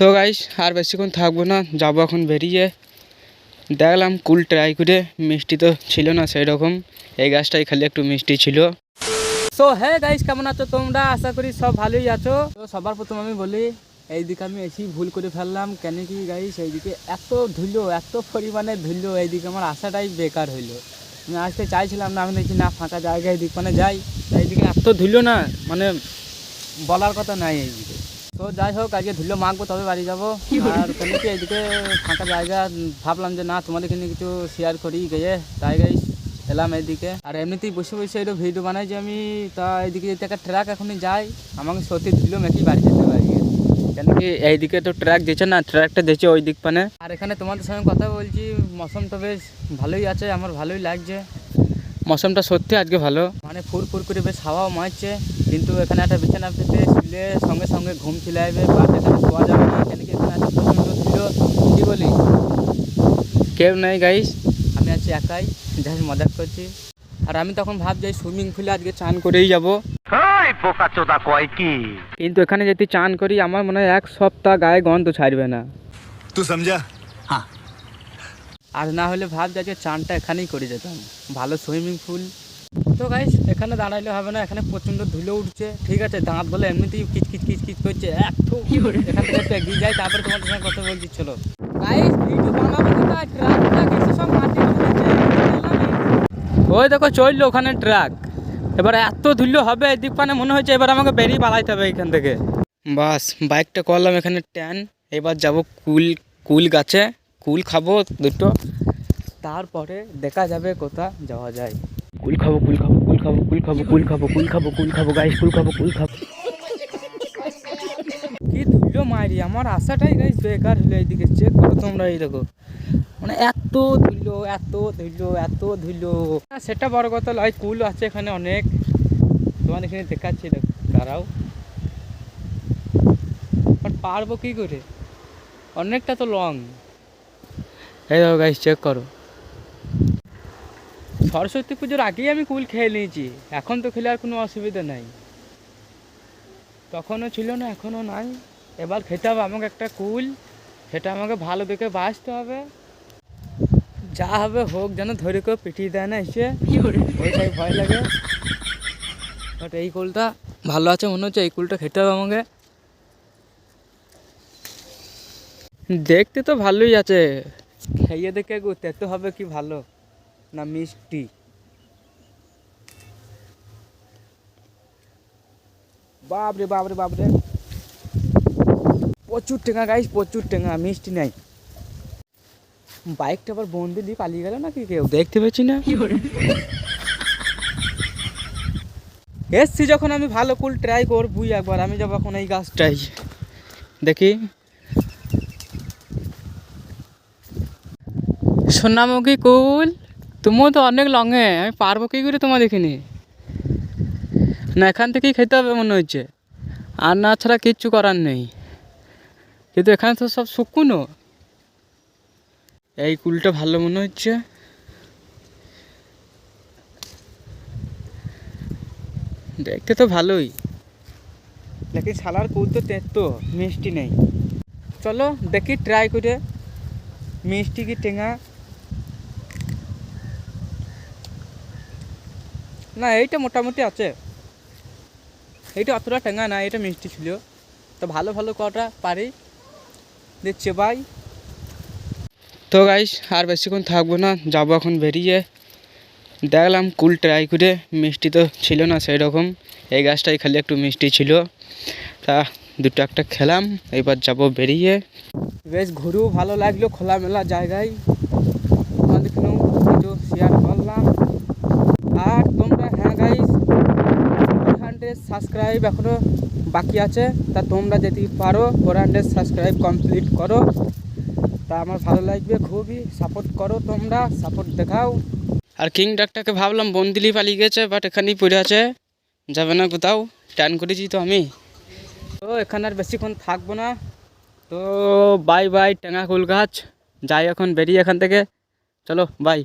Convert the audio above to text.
তো গাইস আর বেশিক্ষণ থাকব না, যাব এখন বেরিয়ে। দেখলাম কুল ট্রাই করে মিষ্টি তো ছিল না সেই রকম এই গাছটাই খালি একটু মিষ্টি ছিল। সো হ্যাঁ গাইস কেমন আছো তোমরা? আশা করি সব ভালোই আছো। তো সবার প্রথম আমি বলি, এইদিকে আমি এসি ভুল করে ফেললাম, কেন কি গাইস এইদিকে এত ধুলো, এত পরিমাণে ধুলো, এইদিকে আমার আশাটাই বেকার হইল। আমি আসতে চাইছিলাম না, আমি দেখছি না, ফাঁকা জায়গায় এদিক মানে যাই। এইদিকে এত ধুলো না মানে বলার কথা নাই এইদিকে। তো যাই হোক আজকে ধুলো মাখবো তবে বাড়ি যাব। আর কেন কি এইদিকে ফাঁকা জায়গা ভাবলাম যে না তোমাদের এখানে কিছু শেয়ার করি গিয়ে তাই গাই এলাম এইদিকে আর এমনিতেই বসে বসে এটা ভিডিও বানাই যে আমি তা এইদিকে যদি একটা ট্রাক এখনই যাই আমাকে সত্যি ধুলো মেখেই বাড়ি যেতে পারি কেন কি এইদিকে তো ট্র্যাক দিচ্ছে না ট্র্যাকটা দিচ্ছে ওই দিক পানে। আর এখানে তোমাদের সঙ্গে কথা বলছি মৌসুমটা বেশ ভালোই আছে আমার ভালোই লাগছে। মৌসুমটা সত্যি আজকে ভালো। মানে ফুর ফুর করে বেশ হাওয়া মারছে কিন্তু এখানে একটা বিছানা পেতে শুলে সঙ্গে সঙ্গে ঘুম খিলাইবে বা এখানে শোয়া যাবে না। এখানে কি এখানে একটা প্রচণ্ড ছিল কী বলি? কেউ নেই গাইস আমি আছি একাই যাই মজাক করছি। আর আমি তখন ভাবছি সুইমিং পুলে আজকে চান করেই যাব। কিন্তু এখানে যদি চান করি আমার মনে হয় এক সপ্তাহ গায়ে গন্ধ ছাড়বে না। তুই সমঝা হ্যাঁ আর না হলে ভাব যে চানটা এখানেই করে যেতাম। ভালো সুইমিং পুল। তো গাইস এখানে দাঁড়াইলে হবে না এখানে প্রচণ্ড ধুলো উঠছে ঠিক আছে? দাঁত বলে এমনিতেই কিচকিচ কিচ কিচ কিচ করছে থু, এখান থেকে এগিয়ে যাই তারপরে তোমার সঙ্গে কথা বলছি চলো। গাইস ভিডিও বানাবো কিন্তু আর ট্রাকটা কিছু সব মাটি ওই দেখো চলল ওখানে ট্রাক এবার এত ধুলো হবে এদিক পানে মনে হচ্ছে এবার আমাকে বেরিয়ে পালাইতে হবে এখান থেকে। বাস বাইকটা করলাম এখানে ট্যান এবার যাব কুল কুল গাছে। কুল খাব দুটো। তারপরে দেখা যাবে কোথা যাওয়া যায়। কুল খাব কুল খাব কুল খাব কুল খাব কুল খাব কুল খাব কুল খাব গাইস কুল খাব কুল খাব। কি ধুলো মারি আমার আশাটাই গাইস বেকার হলো এইদিকে। চেক করো তোমরা এই দেখো। মানে এত ধুলো এত ধুলো এত ধুলো। না, সেটা বড় কথা লয় কুল আছে এখানে অনেক। তোমার এখানে দেখাচ্ছি দেখো দাঁড়াও। বাট পারব কি করে? অনেকটা তো লং এই দেখো গাইস চেক করো। সরস্বতী পুজোর আগেই আমি কুল খেয়ে নিয়েছি। এখন তো খেলে আর কোনো অসুবিধা নাই। তখনও ছিল না এখনও নাই। এবার খেতে হবে আমাকে একটা কুল। সেটা আমাকে ভালো দেখে বাঁচতে হবে। যা হবে হোক যেন ধরে কেউ পিটিয়ে দেয় না এসে। ওইটাই ভয় লাগে। বাট এই কুলটা ভালো আছে মনে হচ্ছে এই কুলটা খেতে হবে আমাকে। দেখতে তো ভালোই আছে। খেয়ে দেখে গো তেতো হবে কি ভালো? না মিষ্টি। বাপরে বাপরে বাপরে। প্রচুর টেঙা গাইস প্রচুর টেঙা মিষ্টি নাই। বাইকটা আবার বন্দি দিয়ে পালিয়ে গেল নাকি কেউ? দেখতে পেয়েছি না। এসছি যখন আমি ভালো কুল ট্রাই করবই একবার আমি যাব এখন এই গাছটাই দেখি। সোনামুখী কুল। তুমিও তো অনেক লঙে, আমি পারব কি করে তোমার দেখিনি? না, এখান থেকেই খেতে হবে মনে হচ্ছে। আর না ছাড়া কিচ্ছু করার নেই। কিন্তু এখানে তো সব শুকুনো। এই কুলটা ভালো মনে হচ্ছে। দেখতে তো ভালোই। দেখি শালার কুল তো তেতো মিষ্টি নেই। চলো দেখি ট্রাই করে। মিষ্টি কি টেঙা? না, এইটা মোটামুটি আছে। এইটা অতটা টেঙা না এটা মিষ্টি ছিল। তো ভালো ভালো কটা পারি। দিচ্ছে ভাই তো গাইস আর বেশিক্ষণ থাকব না, যাব এখন বেরিয়ে। দেখলাম কুল ট্রাই করে মিষ্টি তো ছিল না সেই রকম এই গাছটাই খালি একটু মিষ্টি ছিল। তা দুটো একটা খেলাম, এবার যাব বেরিয়ে। বেশ ঘুরেও ভালো লাগল খোলামেলা জায়গায় তোমাদেরকেও একটু শেয়ার করলাম আর তোমরা হ্যাঁ গাইস ফোর হান্ড্রেড সাবস্ক্রাইব এখনও বাকি আছে। তা তোমরা যদি পারো ফোর হান্ড্রেড সাবস্ক্রাইব কমপ্লিট করো। তা আমার ভালো লাগবে, খুবই সাপোর্ট করো তোমরা সাপোর্ট দেখাও। আর কিং ডাকটাকে ভাবলাম বন্দিলি পালিয়ে গেছে বাট এখানেই পড়ে আছে। যাবে না কোথাও টান করেছি তো আমি। তো এখানে আর বেশিক্ষণ থাকব না। তো বাই বাই টেঙা কুল গাছ। যাই এখন বেরিয়ে এখান থেকে। চলো বাই